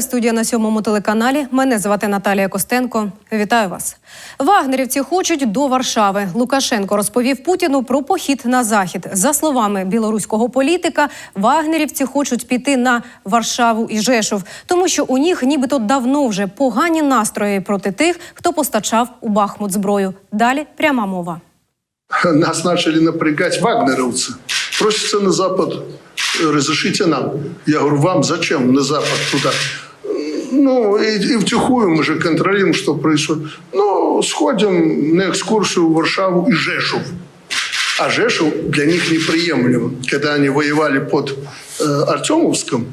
Студія на сьомому телеканалі. Мене звати Наталія Костенко. Вітаю вас. Вагнерівці хочуть до Варшави. Лукашенко розповів Путіну про похід на захід. За словами білоруського політика, вагнерівці хочуть піти на Варшаву і Жешов, тому що у них нібито давно вже погані настрої проти тих, хто постачав у Бахмут зброю. Далі пряма мова. нас начали напрягать вагнеровцы. Просятся на Запад, э, разрешите нам. Я говорю, вам зачем на Запад туда? Ну, и, и втихую мы же контролируем, что происходит. Ну, сходим на экскурсию в Варшаву и Жешов. А Жешов для них неприемлем. Когда они воевали под э, Артемовском,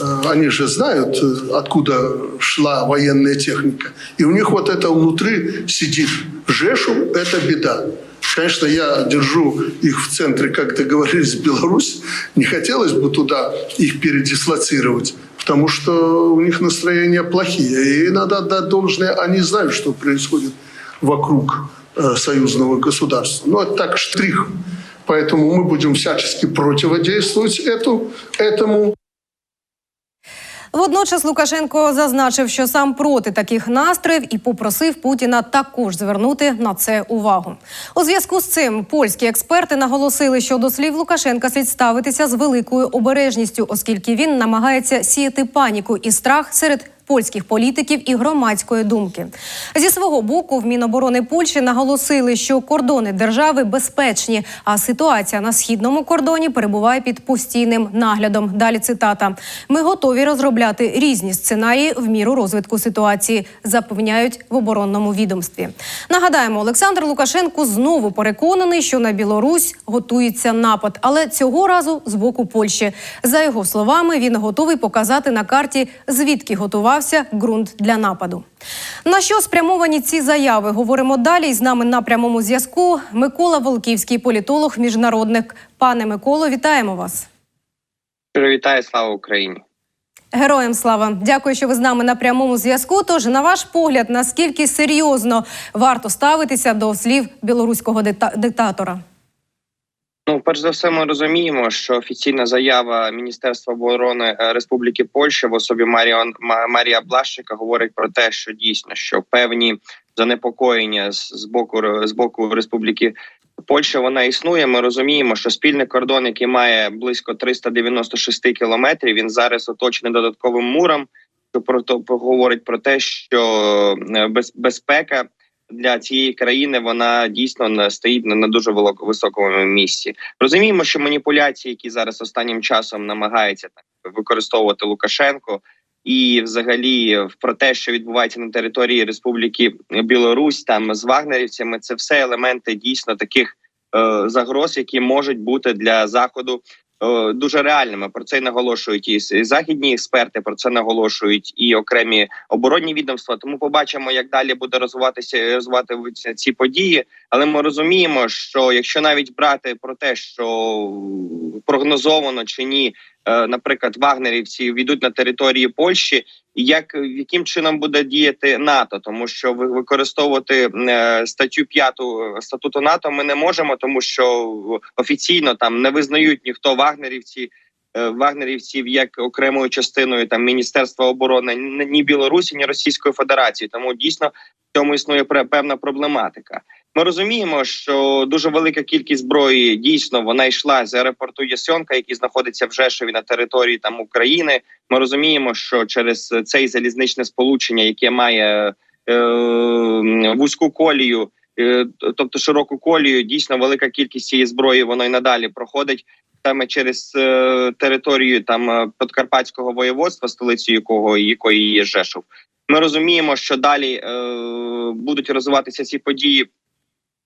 э, они же знают, э, откуда шла военная техника. И у них вот это внутри сидит. Жешов – это беда. Конечно, я держу их в центре, как договорились, Беларусь. Не хотелось бы туда их передислоцировать, потому что у них настроения плохие. И надо отдать должное, они знают, что происходит вокруг э, союзного государства. Но это так штрих. Поэтому мы будем всячески противодействовать эту, этому. Водночас Лукашенко зазначив, що сам проти таких настроїв і попросив Путіна також звернути на це увагу. У зв'язку з цим польські експерти наголосили, що до слів Лукашенка слід ставитися з великою обережністю, оскільки він намагається сіяти паніку і страх серед польських політиків і громадської думки. Зі свого боку, в Міноборони Польщі наголосили, що кордони держави безпечні, а ситуація на східному кордоні перебуває під постійним наглядом. Далі цитата: ми готові розробляти різні сценарії в міру розвитку ситуації, запевняють в оборонному відомстві. Нагадаємо, Олександр Лукашенко знову переконаний, що на Білорусь готується напад, але цього разу з боку Польщі. За його словами, він готовий показати на карті, звідки готувався ґрунт для нападу. На що спрямовані ці заяви? Говоримо далі. І з нами на прямому зв'язку Микола Волківський, політолог, міжнародник. Пане Миколо, вітаємо вас. Привітаю, слава Україні. Героям слава, дякую, що ви з нами на прямому зв'язку. Тож, на ваш погляд, наскільки серйозно варто ставитися до слів білоруського дита- диктатора? Ну, перш за все, ми розуміємо, що офіційна заява Міністерства оборони е, Республіки Польща в особі Маріон Ма- Марія Блащика говорить про те, що дійсно що певні занепокоєння з, боку з боку Республіки Польща вона існує. Ми розуміємо, що спільний кордон, який має близько 396 кілометрів, він зараз оточений додатковим муром. Що про говорить про те, що е, без, безпека для цієї країни вона дійсно стоїть на, дуже високому місці. Розуміємо, що маніпуляції, які зараз останнім часом намагається так використовувати Лукашенко, і взагалі про те, що відбувається на території Республіки Білорусь, там з вагнерівцями, це все елементи дійсно таких е, загроз, які можуть бути для заходу. Е, Дуже реальними про це й наголошують і західні експерти. Про це наголошують і окремі оборонні відомства. Тому побачимо, як далі буде розвиватися розвиватися ці події. Але ми розуміємо, що якщо навіть брати про те, що прогнозовано чи ні, наприклад, вагнерівці війдуть на території Польщі, як яким чином буде діяти НАТО, тому що ви- використовувати е, статтю 5 статуту НАТО ми не можемо, тому що офіційно там не визнають ніхто вагнерівці. е, Вагнерівців як окремою частиною там Міністерства оборони ні Білорусі, ні Російської Федерації. Тому дійсно в цьому існує певна проблематика. Ми розуміємо, що дуже велика кількість зброї дійсно вона йшла з аеропорту Ясьонка, який знаходиться в Жешові на території там України. Ми розуміємо, що через цей залізничне сполучення, яке має е, вузьку колію, е, тобто широку колію, дійсно велика кількість цієї зброї воно й надалі проходить саме через е, територію там е, Подкарпатського воєводства, столицею якого якої є Жешов. Ми розуміємо, що далі е, будуть розвиватися ці події,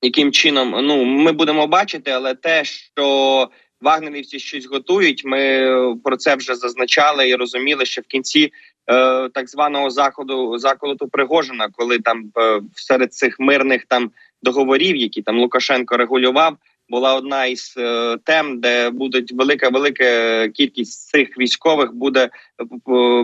яким чином ну ми будемо бачити, але те, що вагнерівці щось готують, ми про це вже зазначали і розуміли, що в кінці е, так званого заходу заколоту Пригожина, коли там е, серед цих мирних там договорів, які там Лукашенко регулював. Була одна із е, тем, де буде велика велика кількість цих військових буде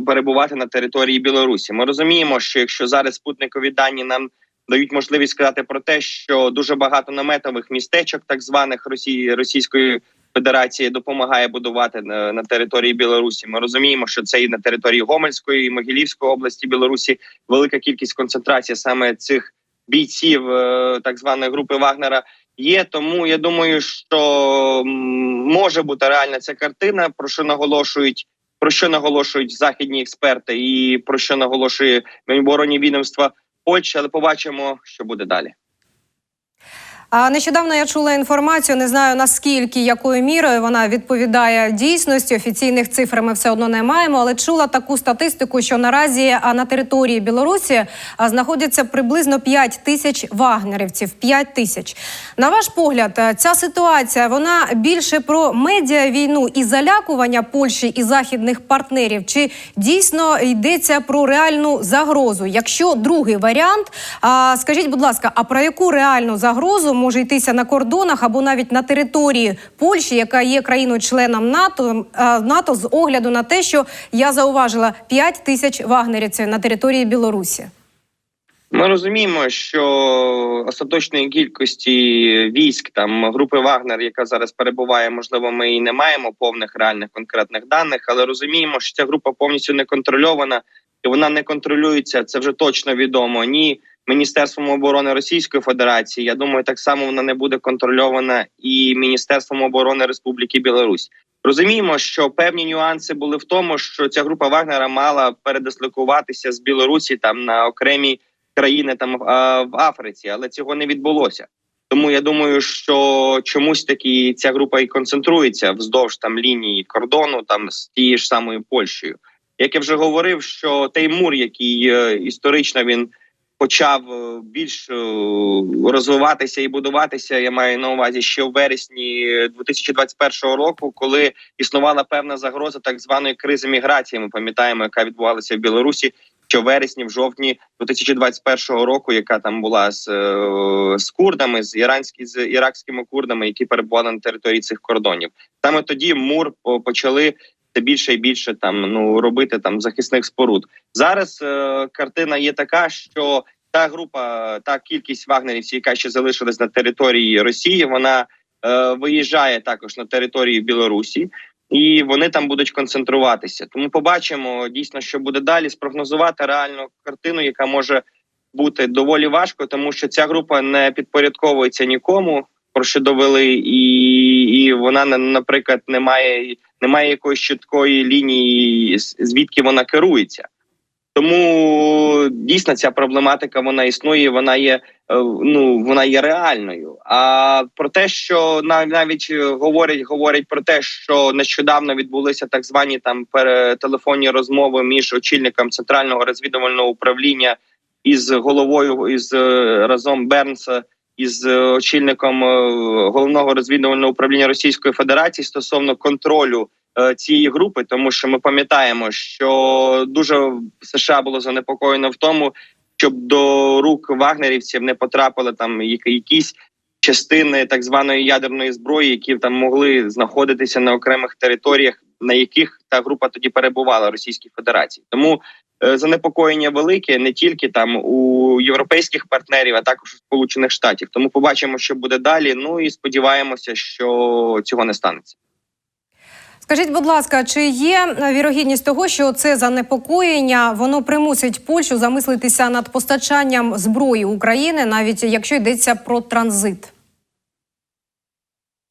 перебувати на території Білорусі. Ми розуміємо, що якщо зараз спутникові дані нам дають можливість сказати про те, що дуже багато наметових містечок, так званих Росії російської Федерація допомагає будувати на, на території Білорусі. Ми розуміємо, що це і на території Гомельської і Могилівської області Білорусі велика кількість концентрації саме цих бійців е, так званої групи Вагнера є. Тому я думаю, що може бути реальна ця картина, про що наголошують. Про що наголошують західні експерти, і про що наголошує оборонні відомства Польщі, але побачимо, що буде далі. А нещодавно я чула інформацію. Не знаю наскільки якою мірою вона відповідає дійсності. Офіційних цифр ми все одно не маємо, але чула таку статистику, що наразі на території Білорусі знаходяться приблизно 5 тисяч вагнерівців. 5 тисяч. На ваш погляд, ця ситуація вона більше про медіа війну і залякування Польщі і західних партнерів, чи дійсно йдеться про реальну загрозу? Якщо другий варіант, скажіть, будь ласка, а про яку реальну загрозу може йтися на кордонах або навіть на території Польщі, яка є країною-членом НАТО, НАТО з огляду на те, що я зауважила 5 тисяч вагнерівців на території Білорусі? Ми розуміємо, що остаточної кількості військ там групи Вагнер, яка зараз перебуває, можливо, ми і не маємо повних реальних конкретних даних, але розуміємо, що ця група повністю не контрольована і вона не контролюється. Це вже точно відомо. Ні Міністерством оборони Російської Федерації. Я думаю, так само вона не буде контрольована і Міністерством оборони Республіки Білорусь. Розуміємо, що певні нюанси були в тому, що ця група Вагнера мала передислокуватися з Білорусі там на окремі країни там в Африці, але цього не відбулося. Тому я думаю, що чомусь таки ця група і концентрується вздовж там лінії кордону, там з тією ж самою Польщею. Як я вже говорив, що той мур, який е, історично він почав е, більш е, розвиватися і будуватися, я маю на увазі ще в вересні 2021 року, коли існувала певна загроза так званої кризи міграції. Ми пам'ятаємо, яка відбувалася в Білорусі що вересні, в жовтні 2021 року, яка там була з, з курдами, з іранські з іракськими курдами, які перебували на території цих кордонів. Саме тоді МУР почали все більше і більше там ну робити там захисних споруд. Зараз е, картина є така, що та група, та кількість вагнерівців, яка ще залишилась на території Росії, вона е, виїжджає також на територію Білорусі і вони там будуть концентруватися. Тому побачимо дійсно, що буде далі. Спрогнозувати реальну картину, яка може бути доволі важко, тому що ця група не підпорядковується нікому, про що довели, і, і вона на- наприклад не має, не має якоїсь чіткої лінії, звідки вона керується. Тому дійсно ця проблематика вона існує, вона є е, ну вона є реальною. А про те, що нав- навіть говорять, говорять про те, що нещодавно відбулися так звані там телефонні розмови між очільником центрального розвідувального управління із головою із е, разом Бернса із е, очільником е, головного розвідувального управління Російської Федерації стосовно контролю е, цієї групи, тому що ми пам'ятаємо, що дуже США було занепокоєно в тому, щоб до рук вагнерівців не потрапили там якісь частини так званої ядерної зброї, які там могли знаходитися на окремих територіях, на яких та група тоді перебувала Російській Федерації. Тому занепокоєння велике не тільки там у європейських партнерів, а також у Сполучених Штатів. Тому побачимо, що буде далі. Ну і сподіваємося, що цього не станеться. Скажіть, будь ласка, чи є е, вірогідність того, що це занепокоєння воно примусить Польщу замислитися над постачанням зброї України, навіть якщо йдеться про транзит?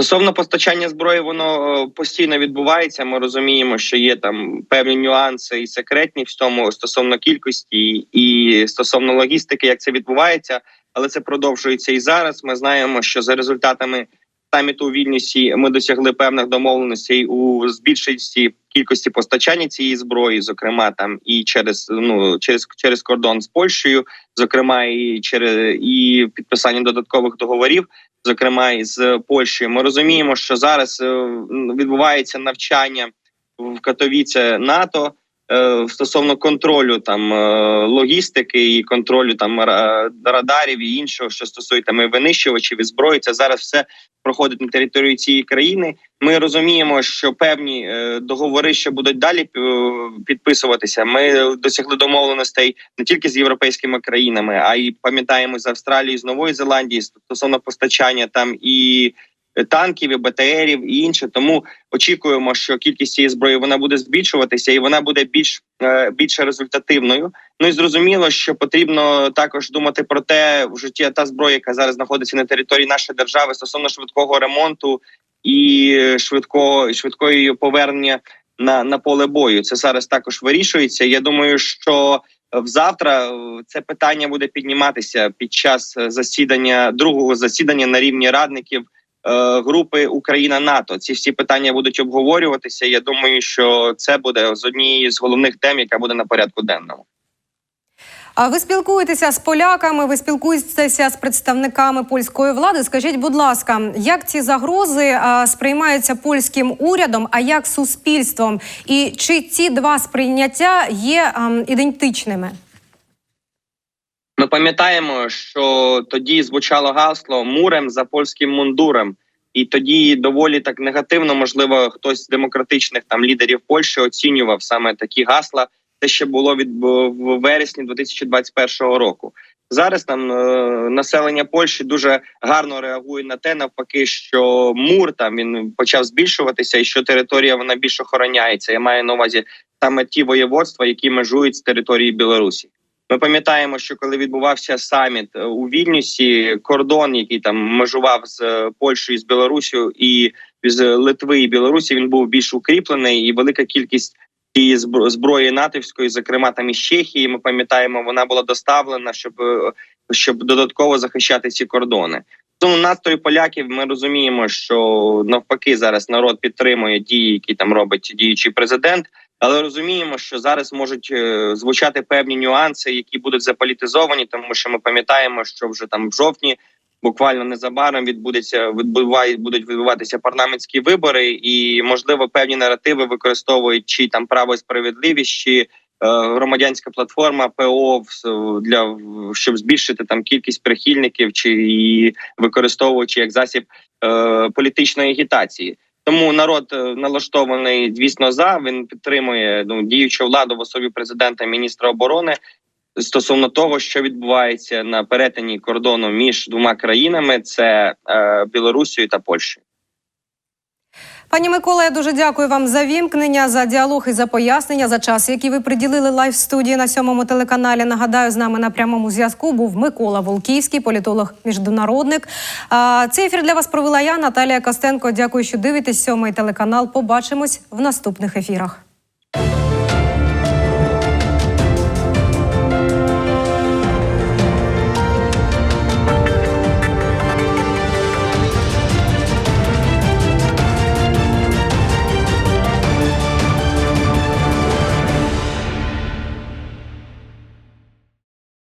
Стосовно постачання зброї, воно е, постійно відбувається. Ми розуміємо, що є там певні нюанси і секретні в тому стосовно кількості і стосовно логістики, як це відбувається, але це продовжується і зараз. Ми знаємо, що за результатами саміту у Вільнюсі ми досягли певних домовленостей у збільшенні кількості постачання цієї зброї, зокрема там і через ну через через кордон з Польщею, зокрема і через і підписання додаткових договорів зокрема із Польщею. Ми розуміємо, що зараз е, відбувається навчання в Катовіці НАТО стосовно контролю там е, логістики і контролю там радарів і іншого, що стосується і винищувачів і зброї. Це зараз все проходить на території цієї країни. Ми розуміємо, що певні е, договори ще будуть далі е, підписуватися. Ми досягли домовленостей не тільки з європейськими країнами, а й пам'ятаємо з Австралії, з Нової Зеландії стосовно постачання там і е, танків, і БТРів і інше. Тому очікуємо, що кількість цієї зброї вона буде збільшуватися і вона буде більш е, більше результативною. Ну і зрозуміло, що потрібно також думати про те, в житті та зброя, яка зараз знаходиться на території нашої держави стосовно швидкого ремонту і швидкого швидкої повернення на, на поле бою. Це зараз також вирішується. Я думаю, що Взавтра е, це питання буде підніматися під час е, засідання другого засідання на рівні радників групи Україна НАТО. Ці всі питання будуть обговорюватися. Я думаю, що це буде з однієї з головних тем, яка буде на порядку денному. А ви спілкуєтеся з поляками, ви спілкуєтеся з представниками польської влади. Скажіть, будь ласка, як ці загрози а, сприймаються польським урядом, а як суспільством? І чи ці два сприйняття є а, ідентичними? Ми пам'ятаємо, що тоді звучало гасло мурем за польським мундурем. І тоді доволі так негативно, можливо, хтось з демократичних там лідерів Польщі оцінював саме такі гасла. Те ще було від в вересні 2021 року. Зараз там е, населення Польщі дуже гарно реагує на те, навпаки, що мур там він почав збільшуватися, і що територія вона більш охороняється. Я маю на увазі саме ті воєводства, які межують з території Білорусі. Ми пам'ятаємо, що коли відбувався саміт е, у Вільнюсі, кордон, який там межував з е, Польщею з Білорусію і з Литви і Білорусі, він був більш укріплений, і велика кількість і зброї натівської, зокрема там із Чехії. Ми пам'ятаємо, вона була доставлена, щоб е, щоб додатково захищати ці кордони. Тому настрої поляків ми розуміємо, що навпаки зараз народ підтримує дії, які там робить діючий президент. Але розуміємо, що зараз можуть е, звучати певні нюанси, які будуть заполітизовані, тому що ми пам'ятаємо, що вже там в жовтні, буквально незабаром, відбудеться відбувають, будуть відбуватися парламентські вибори, і можливо певні наративи використовують чи там право і справедливість, чи е, громадянська платформа ПО для щоб збільшити там кількість прихильників, чи використовуючи як засіб е, політичної агітації. Тому народ е, налаштований, звісно, за він підтримує ну діючу владу в особі президента і міністра оборони стосовно того, що відбувається на перетині кордону між двома країнами: це е, Білорусією та Польщею. Пані Микола, я дуже дякую вам за вімкнення, за діалог і за пояснення за час, який ви приділили лайв студії на сьомому телеканалі. Нагадаю, з нами на прямому зв'язку був Микола Волківський, політолог, міжнародник. Цей ефір для вас провела я, Наталія Костенко. Дякую, що дивитесь сьомий телеканал. Побачимось в наступних ефірах.